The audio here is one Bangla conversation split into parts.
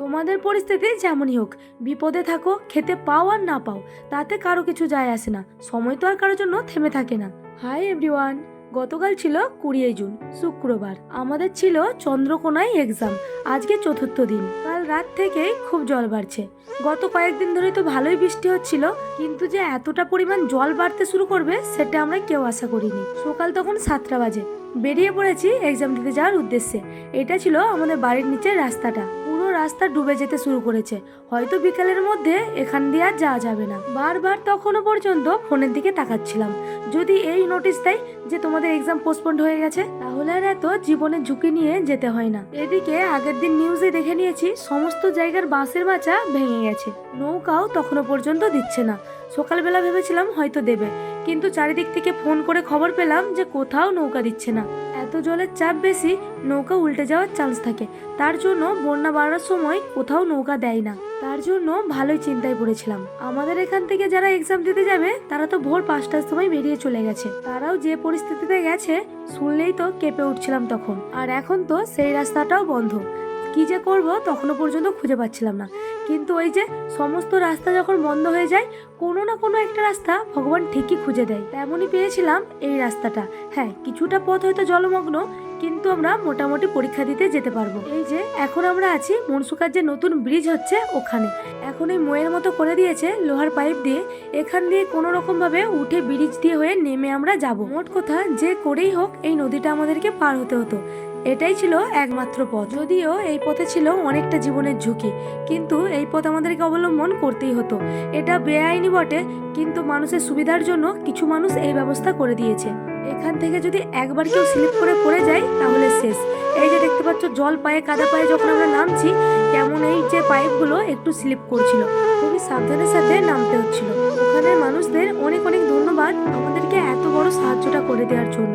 তোমাদের পরিস্থিতি যেমনই হোক, বিপদে থাকো, খেতে পাও আর না পাও, তাতে কারও কিছু যায় আসে না, সময় তো আর কারোর জন্য থেমে থাকে না। হাই এভরিওয়ান, গতকাল ছিল কুড়িয়ে জুন, শুক্রবার, আমাদের ছিল চন্দ্রকোনায় এক্সাম আজকে চতুর্থ দিন, কাল রাত থেকেই খুব জল বাড়ছে। গত কয়েকদিন ধরেই তো ভালোই বৃষ্টি হচ্ছিল, কিন্তু যে এতটা পরিমাণ জল বাড়তে শুরু করবে সেটা আমরা কেউ আশা করিনি। সকাল তখন সাতটা বাজে, বেরিয়ে পড়েছি এক্সাম দিতে যাওয়ার উদ্দেশ্যে, এটা ছিল আমাদের বাড়ির নিচের রাস্তাটা। রাস্তা ডুবে যেতে শুরু করেছে। হয়তো বিকালের মধ্যে এখান দিয়ে আর যাওয়া যাবে না। বারবার তখনও পর্যন্ত ফোনের দিকে তাকাচ্ছিলাম। যদি এই নোটিশ দেয় যে তোমাদের এক্সাম পোস্টপন্ড হয়ে গেছে, তাহলে আর এত জীবনের ঝুঁকি নিয়ে যেতে হয় না। এদিকে আগের দিন নিউজে দেখে নিয়েছি, সমস্ত জায়গার বাঁশের মাচা ভেঙে গেছে। নৌকাও তখনও পর্যন্ত দিচ্ছে না। সকালবেলা ভেবেছিলাম হয়তো দেবে। কিন্তু চারিদিক থেকে ফোন করে খবর পেলাম যে কোথাও নৌকা দিচ্ছে না। এত জলের চাপ বেশি নৌকা উল্টে যাওয়ার চান্স থাকে। তার জন্য বন্যা বাড়ার সময় কোথাও নৌকা দেয় না। তার জন্য ভালোই চিন্তায় পড়েছিলাম। আমাদের এখান থেকে যারা এক্সাম দিতে যাবে, তারা তো ভোর পাঁচটার সময় বেরিয়ে চলে গেছে। তারাও যে পরিস্থিতিতে গেছে, শুনলেই তো কেঁপে উঠছিলাম তখন। আর এখন তো সেই রাস্তাটাও বন্ধ। কি যে করব তখনও পর্যন্ত খুঁজে পাচ্ছিলাম না। কিন্তু ওই যে সমস্ত রাস্তা যখন বন্ধ হয়ে যায়, কোনো না কোনো একটা রাস্তা ভগবান ঠিকই খুঁজে দেয়। তেমনই পেয়েছিলাম এই রাস্তাটা। হ্যাঁ কিছুটা পথ হয়তো জলমগ্ন, কিন্তু আমরা মোটামুটি পরীক্ষা দিতে যেতে পারব। এই যে এখন আমরা আছি মনসুকার যে নতুন ব্রিজ হচ্ছে ওখানে। এখন এই মোয়ের মতো করে দিয়েছে লোহার পাইপ দিয়ে। এখান দিয়ে কোনো রকম ভাবে উঠে ব্রিজ দিয়ে হয়ে নেমে আমরা যাব। মোট কথা যে করেই হোক, এই নদীটা আমাদেরকে পার হতে হতো। এটাই ছিল একমাত্র পথ। যদিও এই পথে ছিল অনেকটা জীবনের ঝুঁকি, কিন্তু এই পথ আমাদেরকে অবলম্বন করতেই হতো। এটা বেআইনি বটে, কিন্তু মানুষের সুবিধার জন্য কিছু মানুষ এই ব্যবস্থা করে দিয়েছে। এখান থেকে যদি একবার কেউ স্লিপ করে পড়ে যায়, তাহলে শেষ। এই যে দেখতে পাচ্ছ, জল পায়ে কাদা পায়ে যখন আমরা নামছি, কেমন এই যে পাইপগুলো একটু স্লিপ করছিল। খুবই সাবধানের সাথে নামতে হচ্ছিল। ওখানের মানুষদের অনেক অনেক ধন্যবাদ আমাদেরকে এত বড় সাহায্যটা করে দেওয়ার জন্য।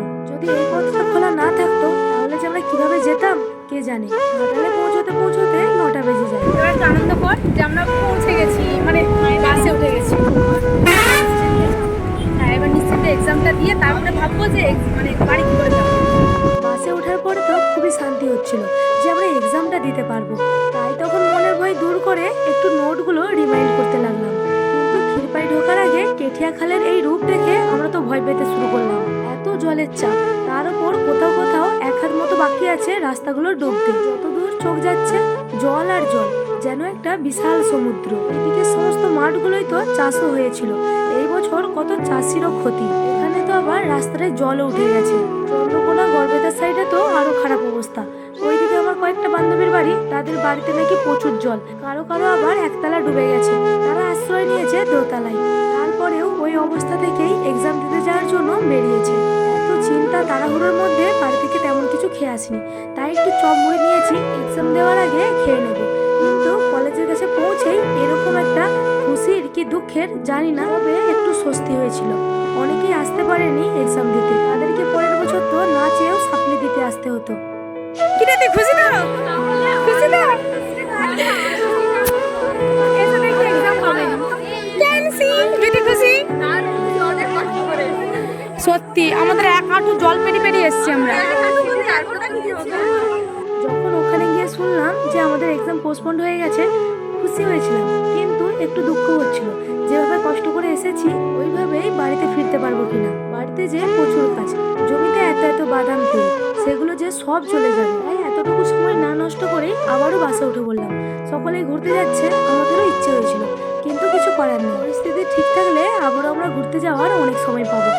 কে জানে? ঘাটালে পৌঁছতে পৌঁছতে নটা বেজে যায়। এবার একটু আনন্দ কর যে আমরা পৌঁছে গেছি মানে বাসে উঠে গেছি। হ্যাঁ এবার নিশ্চিন্তে এক্সামটা দিয়ে তারপরে ভাববো যে মানে বাড়ি কি করে যাব। বাসে ওঠার পরে তো খুবই শান্তি হচ্ছিল যে আমরা এক্সামটা দিতে পারব। তাই তখন মনের ভয় দূর করে একটু নোটগুলো রিমাইন্ড করতে লাগলাম। কিন্তু ক্ষীরপাই ঢোকার আগে কেঠিয়া খালের এই রূপ দেখে আমরা তো ভয় পেতে শুরু করলাম। এত জলের চাপ তার উপর কোথাও কোথাও এক হাত মতো বাকি আছে রাস্তাগুলো ডুবতে। যতদূর চোখ যাচ্ছে, জল আর জল, যেন একটা বিশাল সমুদ্র। এদিকে সমস্ত মাঠগুলোই তো চাষও হয়েছিল। এই বছর কত চাষিরও ক্ষতি। এখানে তো আবার রাস্তায় জলও উঠে গেছে। চন্দ্রকোনা গড়বেতার সাইডে তো আরও খারাপ অবস্থা। ওইদিকে আমার কয়েকটা বান্ধবীর বাড়ি, তাদের বাড়িতে নাকি প্রচুর জল। কারও কারও আবার একতলা ডুবে গেছে। তারা আশ্রয় নিয়েছে দোতলায়। তারপরেও ওই অবস্থা থেকেই এক্সাম দিতে যাওয়ার জন্য বেরিয়েছে। এত চিন্তা, তাড়াহুড়োর খেয়ে আসিনি। তাই একটু চপ মুড়ি নিয়েছি এক্সাম দেওয়ার আগে খেয়ে নেব। কিন্তু কলেজের কাছে পৌঁছেই এরকম একটা খুশির কি দুঃখের জানি না, তবে একটু স্বস্তি হয়েছিল। অনেকেই আসতে পারেনি এক্সাম দিতে। তাদেরকে পরের বছর তো না চেয়েও সাপ্লি দিতে আসতে হতো। হবে সত্যি, আমাদের এক হাঁটু জল পেরিয়ে পেরিয়ে এসছি আমরা। যখন ওখানে গিয়ে শুনলাম যে আমাদের এক্সাম পোস্টপন্ড হয়ে গেছে, খুশি হয়েছিলাম। কিন্তু একটু দুঃখ হচ্ছিল। যেভাবে কষ্ট করে এসেছি ওইভাবেই বাড়িতে ফিরতে পারব কিনা? বাড়িতে যে প্রচুর কাজ, জমিতে এত এত বাদাম তেল সেগুলো যে সব চলে যাবে। তাই এতটুকু সময় না নষ্ট করে আবারও বাসে উঠে বললাম সকলেই ঘুরতে যাচ্ছে, আমাদেরও ইচ্ছে হয়েছিল, কিন্তু কিছু করার নেই। পরিস্থিতি ঠিক থাকলে আবারও আমরা ঘুরতে যাওয়ার অনেক সময় পাবো।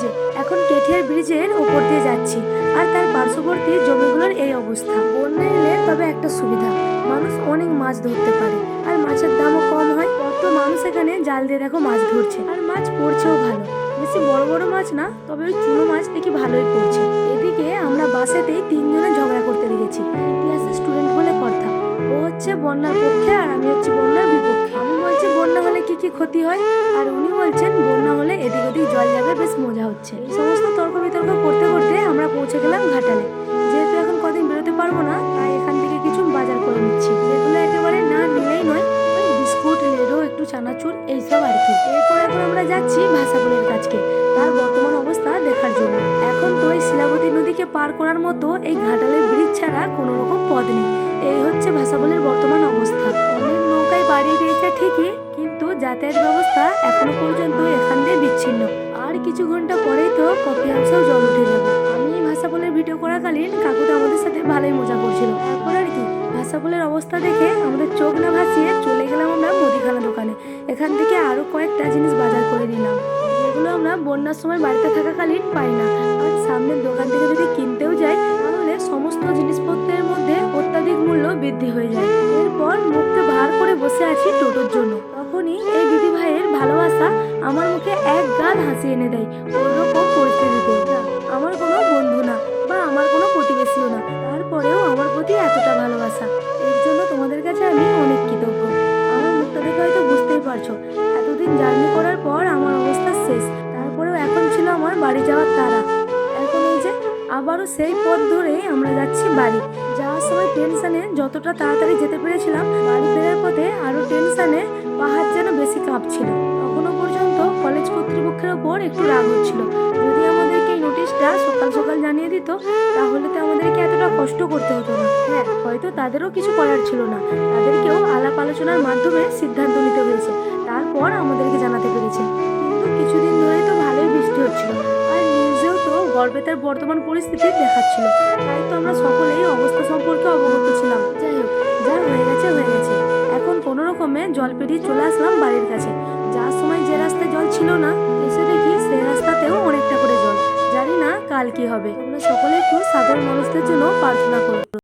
যে এখন কেঠিয়ার ব্রিজের ওপর দিয়ে যাচ্ছি আর তার পার্শ্ববর্তী জমিগুলোর এই অবস্থা। বন্যা এলে তবে একটা সুবিধা, মানুষ অনেক মাছ ধরতে পারে আর মাছের দামও কম হয়। কত মানুষ এখানে জাল দিয়ে দেখো মাছ ধরছে। আর মাছ পড়ছেও ভালো। বেশি বড় বড় মাছ না, তবে ওই চুনো মাছ দেখি ভালোই পড়ছে। এদিকে আমরা বাসেতেই তিনজনে ঝগড়া করতে লেগেছি। ইতিহাসের স্টুডেন্ট বলে কথা। ও হচ্ছে বন্যার পক্ষে আর আমি হচ্ছে বন্যার বিপক্ষে। আমি বলছি বন্যা হলে কি কি ক্ষতি হয়? আর উনি হলে এদিক ওদিক জল যাবে, বেশ মজা হচ্ছে। সমস্ত তর্ক বিতর্ক করতে করতে আমরা পৌঁছে গেলাম ঘাটালে। যেহেতু এখন কদিন বেরোতে পারব না, তাই এখান থেকে কিছু বাজার করে নিচ্ছি। যেগুলো একেবারে না নিলেই নয় বিস্কুট লেডো একটু চানাচুর, এইসব আর কি। এরপর এখন আমরা যাচ্ছি ভাষাগুলির কাছকে। তার বর্তমান অবস্থা দেখার জন্য। এখন তো এই শিলাবতী নদীকে পার করার মতো এই ঘাটালের ব্রিজ ছাড়া কোনো রকম পথ নেই। এই হচ্ছে ভাষাবলীর বর্তমান অবস্থা। অনেক নৌকায় ঠিকই কিন্তু যাতায়াত ব্যবস্থা এখনও পর্যন্ত এখান দিয়ে বিচ্ছিন্ন। আর কিছু ঘণ্টা পরেই তো কফি হাউসেও জল উঠে যাবে। আমি ভাষা বলের ভিডিও করাকালীন কাকু তো আমাদের সাথে ভালোই মজা করছিল। তারপর আর কি ভাষা বলের অবস্থা দেখে আমাদের চোখ না ভাসিয়ে চলে গেলাম আমরা মুদিখানা দোকানে। এখান থেকে আরও কয়েকটা জিনিস বাজার করে নিলাম। যেগুলো আমরা বন্যার সময় বাড়িতে থাকাকালীন পাই না। আর সামনের দোকান থেকে যদি কিনতেও যাই, তাহলে সমস্ত জিনিসপত্রের মধ্যে অত্যাধিক মূল্য বৃদ্ধি হয়ে যায়। এরপর করে বসে আছি টোটোর জন্য। তখনই এই দিদি ভাইয়ের ভালোবাসা আমার মুখে এক গাল হাসি এনে দেয়। ওরকম পরিস্থিতিতে আমার কোনো বন্ধু না বা আমার কোনো প্রতিবেশীও না। তারপরেও আমার প্রতি এতটা ভালোবাসা। এর জন্য তোমাদের কাছে আমি অনেক কৃতজ্ঞ। আমার মুখটা দেখে হয়তো বুঝতেই পারছ। এতদিন জার্নি করার পর আমার অবস্থা শেষ। তারপরেও এখন ছিল আমার বাড়ি যাওয়ার তারা এখন এই যে, আবারও সেই পথ ধরে আমরা যাচ্ছি বাড়ি। যাওয়ার সময় টেনশনে যতটা তাড়াতাড়ি যেতে পেরেছিলাম, বাড়ি ফেরার পথে আরও টেনশনে পাহাড় যেন বেশি কাঁপছিল। তখনও পর্যন্ত কলেজ কর্তৃপক্ষের ওপর একটু রাগ হচ্ছিল। যদি আমাদেরকে নোটিশটা সকাল সকাল জানিয়ে দিত, তাহলে তো আমাদেরকে এতটা কষ্ট করতে হতো না। হ্যাঁ হয়তো তাদেরও কিছু করার ছিল না। তাদেরকেও আলাপ আলোচনার মাধ্যমে সিদ্ধান্ত নিতে তার বর্তমান পরিস্থিতি দেখাচ্ছিল। তাই তো আমরা সকলেই অবস্থা সম্পর্কে অবগত ছিলাম। যাই হোক, যা হয়ে গেছে হয়ে গেছে। এখন কোনো রকমে জল পেরিয়ে চলে আসলাম বাড়ির কাছে। যার সময় যে রাস্তায় জল ছিল না, এসে দেখি সে রাস্তাতেও অনেকটা করে জল। জানি না কাল কি হবে। আমরা সকলে একটু সাধারণ মানুষদের জন্য প্রার্থনা করো